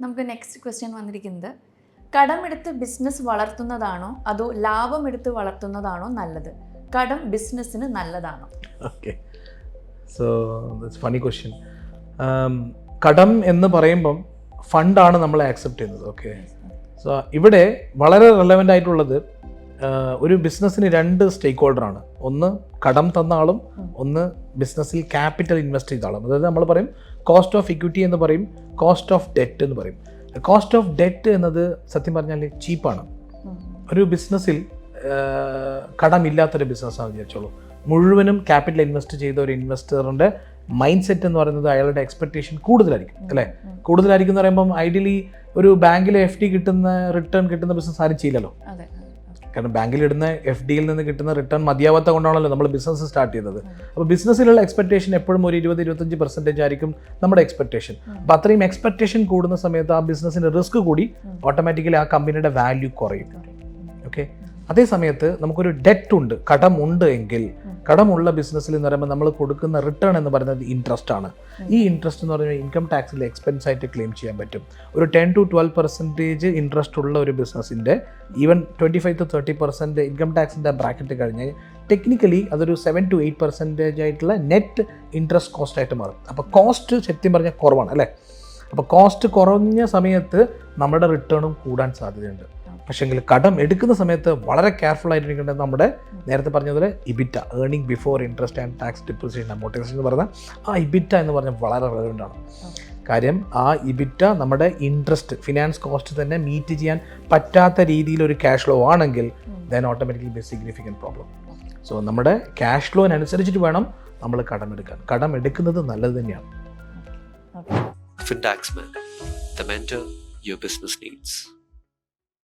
നമുക്ക് next question വന്നിരിക്കുന്നത് കടമെടുത്ത് business വളർത്തുന്നതാണോ അതോ ലാഭമെടുത്ത് വളർത്തുന്നതാണോ നല്ലത്? കടം ബിസിനസ്സിന് നല്ലതാണോ? ഓക്കെ സോ ഫണി ക്വസ്റ്റ്യൻ കടം എന്ന് പറയുമ്പം ഫണ്ടാണ് നമ്മൾ ആക്സെപ്റ്റ് ചെയ്യുന്നത്. ഓക്കെ സോ ഇവിടെ വളരെ റെലവന്റ് ആയിട്ടുള്ളത് ഒരു ബിസിനസ്സിന് രണ്ട് സ്റ്റേക്ക് ഹോൾഡറാണ് ഒന്ന് കടം തന്ന ആളും ഒന്ന് ബിസിനസ്സിൽ ക്യാപിറ്റൽ ഇൻവെസ്റ്റ് ചെയ്ത ആളും. അതായത് നമ്മൾ പറയും കോസ്റ്റ് ഓഫ് ഇക്വിറ്റി എന്ന് പറയും കോസ്റ്റ് ഓഫ് ഡെറ്റ് എന്ന് പറയും. കോസ്റ്റ് ഓഫ് ഡെറ്റ് എന്നത് സത്യം പറഞ്ഞാൽ ചീപ്പാണ്. ഒരു ബിസിനസ്സിൽ കടമില്ലാത്തൊരു ബിസിനസ്സാണെന്ന് വിചാരിച്ചോളൂ. മുഴുവനും ക്യാപിറ്റൽ ഇൻവെസ്റ്റ് ചെയ്ത ഒരു ഇൻവെസ്റ്ററിന്റെ മൈൻഡ് സെറ്റ് എന്ന് പറയുന്നത് അയാളുടെ എക്സ്പെക്റ്റേഷൻ കൂടുതലായിരിക്കും അല്ലേ? കൂടുതലായിരിക്കും എന്ന് പറയുമ്പം ഐഡിയലി ഒരു ബാങ്കിലെ എഫ് ഡി കിട്ടുന്ന റിട്ടേൺ കിട്ടുന്ന ബിസിനസ് ആരും ചെയ്യില്ലല്ലോ. കാരണം ബാങ്കിൽ ഇടുന്ന എഫ് ഡിയിൽ നിന്ന് കിട്ടുന്ന റിട്ടേൺ മതിയാവാത്ത കൊണ്ടാണല്ലോ നമ്മൾ ബിസിനസ് സ്റ്റാർട്ട് ചെയ്തത്. അപ്പോൾ ബിസിനസ്സിലുള്ള എക്സ്പെക്ടേഷൻ എപ്പോഴും ഒരു ഇരുപത് ഇരുപത്തഞ്ച് പെർസെന്റേജ് ആയിരിക്കും നമ്മുടെ എക്സ്പെക്ടേഷൻ അപ്പോൾ അത്രയും എക്സ്പെക്ടേഷൻ കൂടുന്ന സമയത്ത് ആ ബിസിനസ്സിന്റെ റിസ്ക് കൂടി ഓട്ടോമാറ്റിക്കലി ആ കമ്പനിയുടെ വാല്യൂ കുറയും. അതേ സമയത്ത് നമുക്കൊരു ഡെറ്റ് ഉണ്ട് കടമുണ്ട് എങ്കിൽ കടമുള്ള ബിസിനസ്സിൽ എന്ന് പറയുമ്പോൾ നമ്മൾ കൊടുക്കുന്ന റിട്ടേൺ എന്ന് പറയുന്നത് ഇൻട്രസ്റ്റ് ആണ്. ഈ ഇൻട്രസ്റ്റ് എന്ന് പറഞ്ഞാൽ ഇൻകം ടാക്സിൽ എക്സ്പെൻസ് ആയിട്ട് ക്ലെയിം ചെയ്യാൻ പറ്റും. ഒരു ten to twelve percentage interest ഉള്ള ഒരു ബിസിനസ്സിന്റെ even twenty five to thirty percent income ടാക്സിന്റെ bracket കഴിഞ്ഞ് ടെക്നിക്കലി അതൊരു സെവൻ ടു എയ്റ്റ് പെർസെന്റേജ് ആയിട്ടുള്ള നെറ്റ് ഇൻട്രസ്റ്റ് കോസ്റ്റ് ആയിട്ട് മാറും. അപ്പോൾ കോസ്റ്റ് ശക്തി പറഞ്ഞാൽ കുറവാണ് അല്ലേ? അപ്പോൾ കോസ്റ്റ് കുറഞ്ഞ സമയത്ത് നമ്മുടെ റിട്ടേണും കൂടാൻ സാധ്യതയുണ്ട്. പക്ഷേങ്കിൽ കടം എടുക്കുന്ന സമയത്ത് വളരെ കെയർഫുൾ ആയിട്ടിരിക്കേണ്ടത് നമ്മുടെ നേരത്തെ പറഞ്ഞതുപോലെ EBITA earning before interest and tax depreciation amortisation എന്ന് പറഞ്ഞാൽ ആ ഇബിറ്റ എന്ന് പറഞ്ഞാൽ വളരെ റെലവന്റ് ആണ്. കാര്യം ആ ഇബിറ്റ നമ്മുടെ ഇൻട്രസ്റ്റ് ഫിനാൻസ് കോസ്റ്റ് തന്നെ മീറ്റ് ചെയ്യാൻ പറ്റാത്ത രീതിയിൽ ഒരു ക്യാഷ് ഫ്ലോ ആണെങ്കിൽ then automatically be significant problem so നമ്മുടെ ക്യാഷ് ഫ്ലോനുസരിച്ചിട്ട് വേണം നമ്മൾ കടം എടുക്കാൻ. കടം എടുക്കുന്നത് നല്ലത് തന്നെയാണ്. Okay man your business needs.